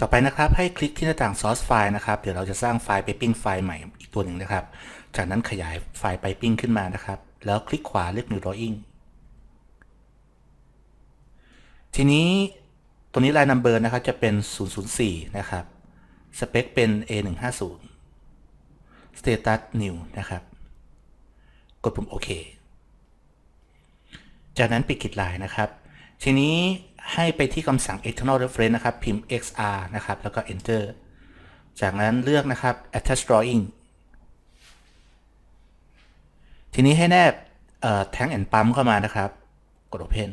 ต่อไปนะครับให้คลิกที่หน้าต่าง source file นะครับ เดี๋ยวเราจะสร้างไฟล์ piping ไฟล์ใหม่อีกตัวหนึ่งนะครับ จากนั้นขยายไฟล์ piping ขึ้นมานะครับ แล้วคลิกขวาเลือก new drawing ทีนี้ตัวนี้ line number นะครับจะเป็น 004 นะครับ สเปคเป็น A150 status new นะครับ กดปุ่มโอเค จากนั้นปิดกิจลายนะครับ ทีนี้ให้ไปที่คำสั่ง external reference นะครับ พิมพ์ xr นะครับ แล้วก็ enter จากนั้นเลือกนะครับ attach drawing ทีนี้ให้แนบเอ่อ tank and pump เข้ามานะครับ กด open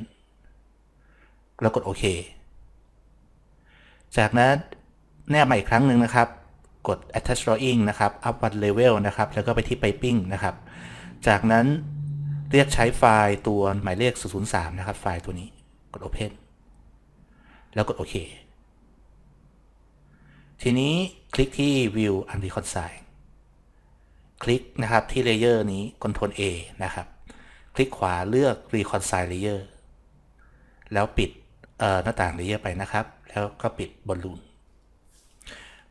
แล้วกดโอเค จากนั้นแนบมาอีกครั้งหนึ่งนะครับ กด attach drawing นะครับ up one level นะครับ แล้วก็ไปที่ piping นะครับ จากนั้นเรียกใช้ไฟล์ตัวหมายเลข 003 นะครับ ไฟล์ตัวนี้ กด Open แล้วกดโอเค ทีนี้คลิกที่ View and Reconcile คลิกนะครับที่เลเยอร์นี้ Ctrl A นะครับ คลิกขวาเลือก Reconcile Layer แล้วปิดหน้าต่างเลเยอร์ไปนะครับ แล้วก็ปิดบอลลูน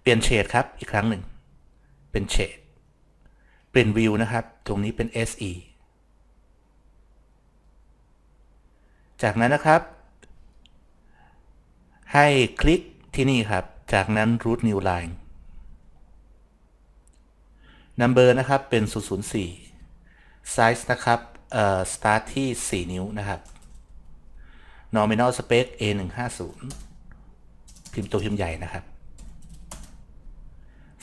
เปลี่ยนเฉดครับอีกครั้งหนึ่ง เป็นเฉด เปลี่ยนวิวนะครับ ตรงนี้เป็น SE จากนั้นนะครับ ให้คลิกที่นี่ครับ จากนั้น root new line number นะครับเป็น 004 size นะครับเอ่อ start ที่ 4 นิ้วนะครับ nominal spec A150 พิมพ์ตัวพิมพ์ใหญ่นะครับ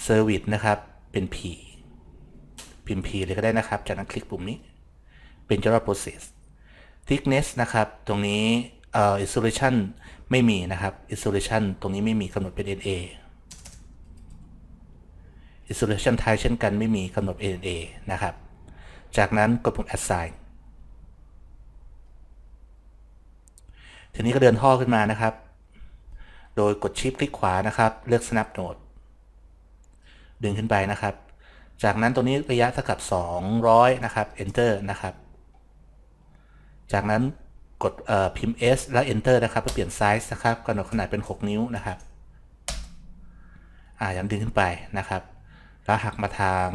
service นะครับเป็น P พิมพ์ P เลยก็ได้นะครับ จากนั้นคลิกปุ่มนี้เป็น general process thickness นะครับ ตรงนี้เอ่อ isolation ไม่มีนะครับ isolation ตรงนี้ไม่มีกำหนดเป็น NA isolation type เช่นกันไม่มีกำหนด NA นะครับ จากนั้นกดปุ่ม assign ทีนี้ก็เดินท่อขึ้นมานะครับ โดยกดชิปคลิกขวานะครับ เลือก snap node ดึงขึ้นไปนะครับ จากนั้นตรงนี้ระยะเท่ากับ 200 นะครับ enter นะครับ จากนั้นกดพิมพ์ S แล้ว enter นะครับเพื่อเปลี่ยนไซส์นะครับกำหนดขนาดเป็น 6 นิ้วนะครับอ่ายังดึงขึ้นไปนะครับ แล้วหักมาทาง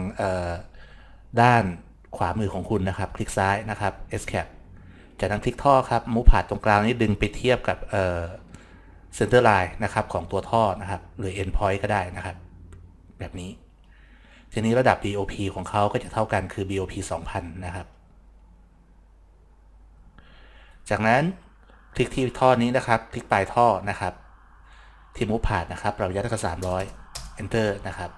ด้านขวามือของคุณนะครับ คลิกซ้ายนะครับ S cap จากนั้นคลิกท่อครับมูฟผ่านตรงกลางนี้ดึงไปเทียบกับเอ่อ center line นะครับของตัวท่อนะครับ หรือ end point ก็ได้นะครับ แบบนี้ ทีนี้ระดับ BOP ของเขาก็จะเท่ากันคือ BOP 2000 นะครับ จากนั้นคลิกที่ท่อนี้นะครับ คลิกปลายท่อนะครับที่มูฟผ่านนะครับ เรายัดกับ300 enter นะครับ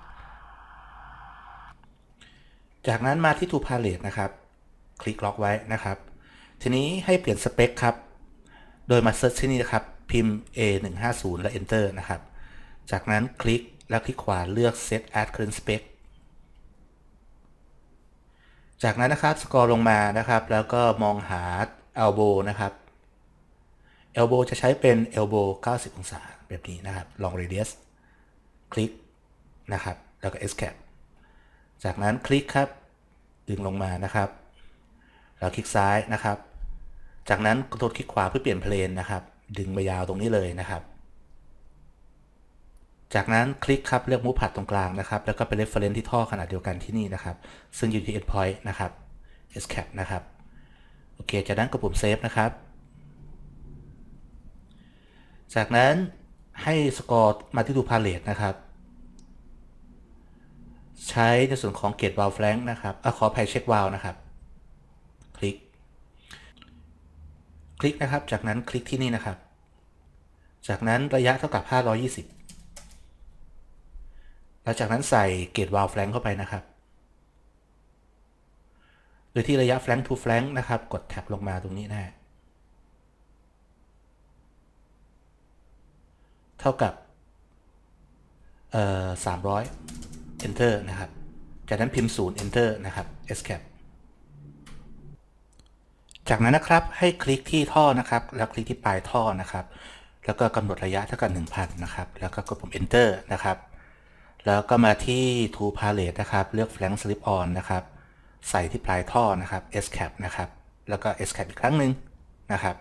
จากนั้นมาที่ to palette นะครับ คลิกล็อกไว้นะครับ ทีนี้ให้เปลี่ยนสเปคครับ โดยมาเซิร์ชที่นี่นะครับ พิมพ์ A150 และ enter นะครับ จากนั้นคลิกแล้วคลิกขวาเลือก set add current spec จากนั้นนะครับสกอร์ลงมานะครับ แล้วก็มองหา elbow นะครับ elbow จะใช้เป็น elbow 90 องศาแบบนี้นะครับ long radius คลิกนะครับ แล้วก็ escape จากนั้นคลิกครับ ดึงลงมานะครับ แล้วคลิกซ้ายนะครับ จากนั้นกดคลิกขวาเพื่อเปลี่ยนเพลนนะครับ ดึงไปยาวตรงนี้เลยนะครับ จากนั้นคลิกครับเลือกมูฟผัดตรงกลางนะครับ แล้วก็ไป reference ที่ท่อขนาดเดียวกันที่นี่นะครับ ซึ่งอยู่ที่ endpoint นะครับ escape นะครับ โอเค จากนั้นกดปุ่ม save นะครับ จากนั้นให้สกอร์มาที่ดู palette นะครับ ใช้ในส่วนของ gate valve flank นะครับอขออภัยเช็ควาลนะครับ คลิก คลิกนะครับ จากนั้นคลิกที่นี่นะครับ จากนั้นระยะเท่ากับ 520 แล้วจากนั้นใส่เกตวาลแฟลงเข้าไปนะครับ โดยที่ระยะแฟลง to แฟลงนะครับ กดแท็บลงมาตรงนี้นะเท่ากับเอ่อ300 enter นะครับ จากนั้นพิมพ์0 enter นะครับ escape จากนั้นนะครับให้คลิกที่ท่อนะครับ แล้วคลิกที่ปลายท่อนะครับ แล้วก็กำหนดระยะเท่ากับ1,000นะครับ แล้วก็กดปุ่ม enter นะครับ แล้วก็มาที่ to palette นะครับ เลือก flank slip on นะครับ ใส่ที่ปลายท่อนะครับ Escap นะครับ แล้วก็ Escap อีกครั้งหนึ่งนะครับ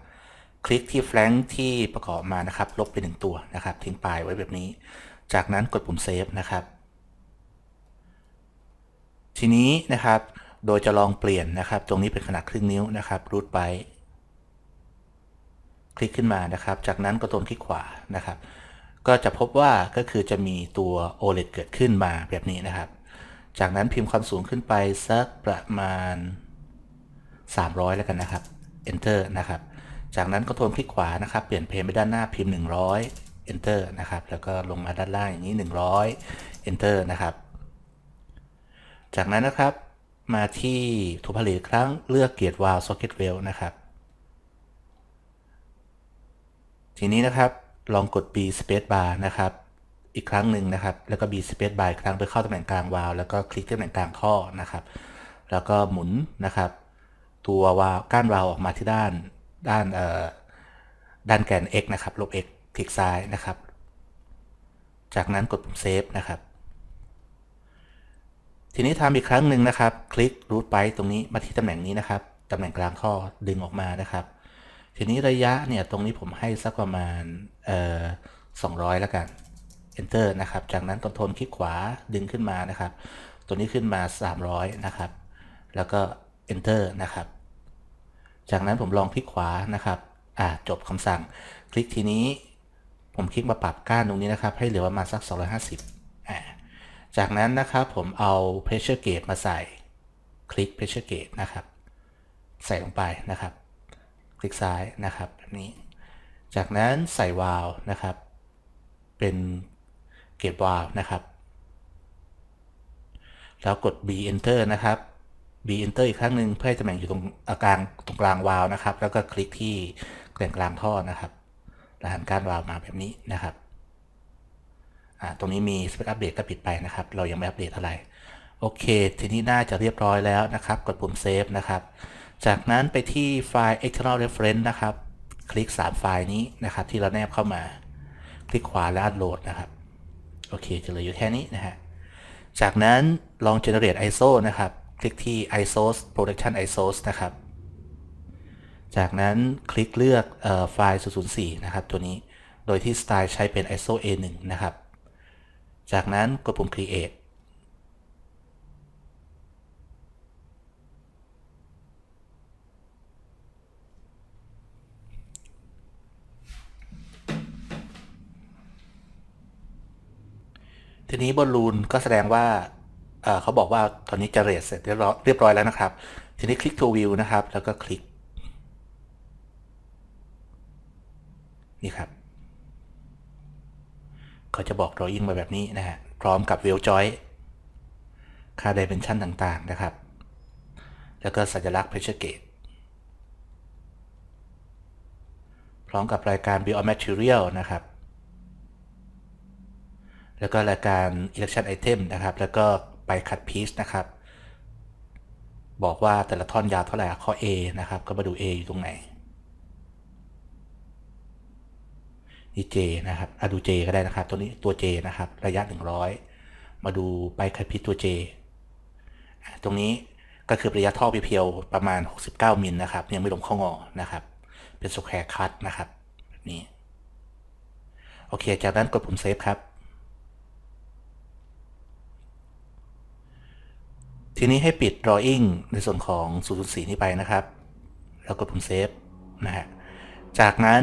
คลิกที่แฟลงที่ประกอบมานะครับ ลบไปหนึ่งตัวนะครับ ทิ้งปลายไว้แบบนี้ จากนั้นกดปุ่มเซฟนะครับ ทีนี้นะครับ โดยจะลองเปลี่ยนนะครับ ตรงนี้เป็นขนาดครึ่งนิ้วนะครับ รูทไป คลิกขึ้นมานะครับ จากนั้นก็ตนคลิกขวานะครับ ก็จะพบว่าก็คือจะมีตัว OLED เกิดขึ้นมาแบบนี้นะครับ จากนั้นพิมพ์ความสูงขึ้นไปสักประมาณ 300 แล้วกันนะครับ Enter นะครับ จากนั้นก็โทนคลิกขวานะครับ เปลี่ยนเพนไปด้านหน้าพิมพ์ 100 Enter นะครับ แล้วก็ลงมาด้านล่างอย่างนี้ 100 Enter นะครับ จากนั้นนะครับมาที่ถูกผลิตครั้งเลือกเกียร์วาล Socket Well นะครับ ทีนี้นะครับลองกด B Space Bar นะครับ อีกครั้งหนึ่งนะครับ แล้วก็ B Space Bar อีกครั้งเพื่อเข้าตำแหน่งกลางวาล์วแล้วก็คลิกที่ตำแหน่งกลางท่อนะครับ แล้วก็หมุนนะครับ ตัววาล์วก้านวาล์วออกมาที่ด้านด้านเอ่อด้านแกน x นะครับลบ x คลิกซ้ายนะครับ จากนั้นกดปุ่มเซฟนะครับ ทีนี้ทำอีกครั้งหนึ่งนะครับ คลิกรูทไปตรงนี้มาที่ตำแหน่งนี้นะครับตำแหน่งกลางท่อดึงออกมานะครับ ทีนี้ระยะเนี่ยตรงนี้ผมให้สักประมาณเอ่อ200 แล้วกัน enter นะครับ จากนั้นตนทนคลิกขวาดึงขึ้นมานะครับ ตัวนี้ขึ้นมา 300 นะครับ แล้วก็ enter นะครับ จากนั้นผมลองคลิกขวานะครับ อ่า จบคำสั่ง คลิกทีนี้ผมคลิกมาปรับก้านตรงนี้นะครับ ให้เหลือประมาณสัก 250อ่าจากนั้นนะครับผมเอา pressure gauge มาใส่ คลิก pressure gauge นะครับ ใส่ลงไปนะครับ คลิกซ้ายนะครับแบบนี้ จากนั้นใส่วาล์วนะครับ เป็น เกตวาล์วนะครับ แล้วกด B enter นะครับ B enter อีกครั้งหนึ่งเพื่อให้ตำแหน่งอยู่ตรงกลางตรงกลางวาล์วนะครับ แล้วก็คลิกที่แกนกลางท่อนะครับแล้วหันก้านวาล์วมาแบบนี้นะครับตรงนี้มีสเปคอัปเดตก็ปิดไปนะครับ เรายังไม่อัปเดตอะไร โอเค ทีนี้น่าจะเรียบร้อยแล้วนะครับ กดปุ่มเซฟนะครับ จากนั้นไปที่ไฟล์ external reference นะครับ คลิก 3 ไฟล์นี้นะครับ ที่เราแนบเข้ามา คลิกขวาแล้วอัดโหลดนะครับ โอเคจะเหลืออยู่แค่นี้นะฮะ จากนั้นลอง generate ISO นะครับ คลิกที่ ISO production ISO นะครับ จากนั้นคลิกเลือกออไฟล์ 004 นะครับ ตัวนี้ โดยที่สไตล์ใช้เป็น ISO A1 นะครับ จากนั้นกดปุ่ม create ทีนี้บอลลูนก็แสดงว่าเขาบอกว่าตอนนี้จะเรทเสร็จเรียบร้อยเรียบร้อยแล้วนะครับ ทีนี้คลิก to view นะครับ แล้วก็คลิก นี่ครับ เขาจะบอก drawing มาแบบนี้นะฮะ พร้อมกับ wheel joint ค่า dimension ต่างๆนะครับ แล้วก็สัญลักษณ์ pressure gauge พร้อมกับรายการ bill of material นะครับ แล้วก็รายการ election item นะครับ แล้วก็ไป cut piece นะครับ บอกว่าแต่ละท่อนยาวเท่าไหร่ข้อ A นะครับ ก็มาดู A อยู่ตรงไหนนี่ J นะครับอะดู J ก็ได้นะครับ ตัวนี้ตัว J นะครับ ระยะ 100 มาดูไป cut piece ตัว J ตรงนี้ก็คือระยะท่อเพียวๆประมาณ 69 มิลนะครับ ยังไม่รวมข้องอนะครับ เป็น square cut นะครับ แบบนี้ โอเค จากนั้นกดปุ่มเซฟครับ ทีนี้ให้ปิด drawing ในส่วนของ004นี้ไปนะครับ แล้วกดปุ่มเซฟนะฮะ จากนั้น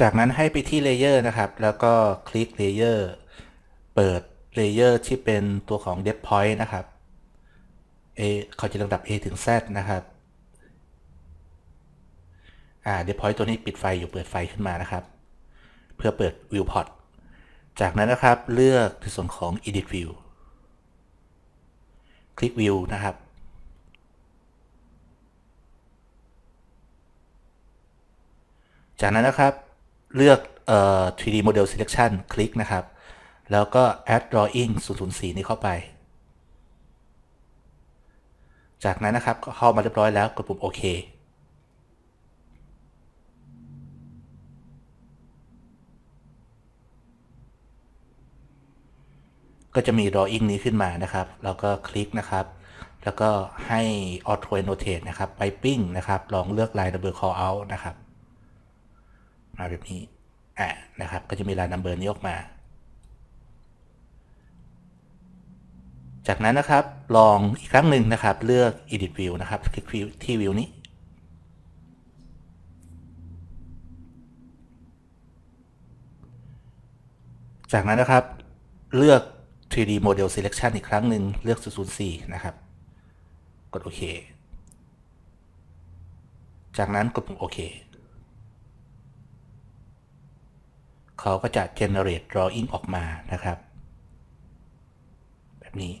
จากนั้นให้ไปที่ layer นะครับ แล้วก็คลิก layer เปิด layer ที่เป็นตัวของ depth point นะครับ A เขาจะลำดับ A ถึง Z นะครับ อ่า depth point ตัวนี้ปิดไฟอยู่เปิดไฟขึ้นมานะครับ เพื่อเปิด viewport จากนั้นนะครับเลือกในส่วนของ edit view คลิกวิวนะครับ จากนั้นนะครับเลือกเอ่อ 3D model selection คลิกนะครับ แล้วก็ add drawing 004 นี้เข้าไป จากนั้นนะครับเข้ามาเรียบร้อยแล้วกดปุ่มโอเค ก็จะมี drawing นี้ขึ้นมานะครับแล้วก็คลิกนะครับ แล้วก็ให้ auto annotate นะครับ piping นะครับ ลองเลือก line number call out นะครับ มาแบบนี้อ่านะครับ ก็จะมี line number นี้ออกมา จากนั้นนะครับลองอีกครั้งหนึ่งนะครับเลือก edit view นะครับคลิกที่ view นี้จากนั้นนะครับ เลือก 3D model selection อีกครั้งหนึ่งเลือก 004 นะครับ กดโอเค จากนั้นกดปุ่มโอเค เขาก็จะ generate drawing ออกมานะครับ แบบนี้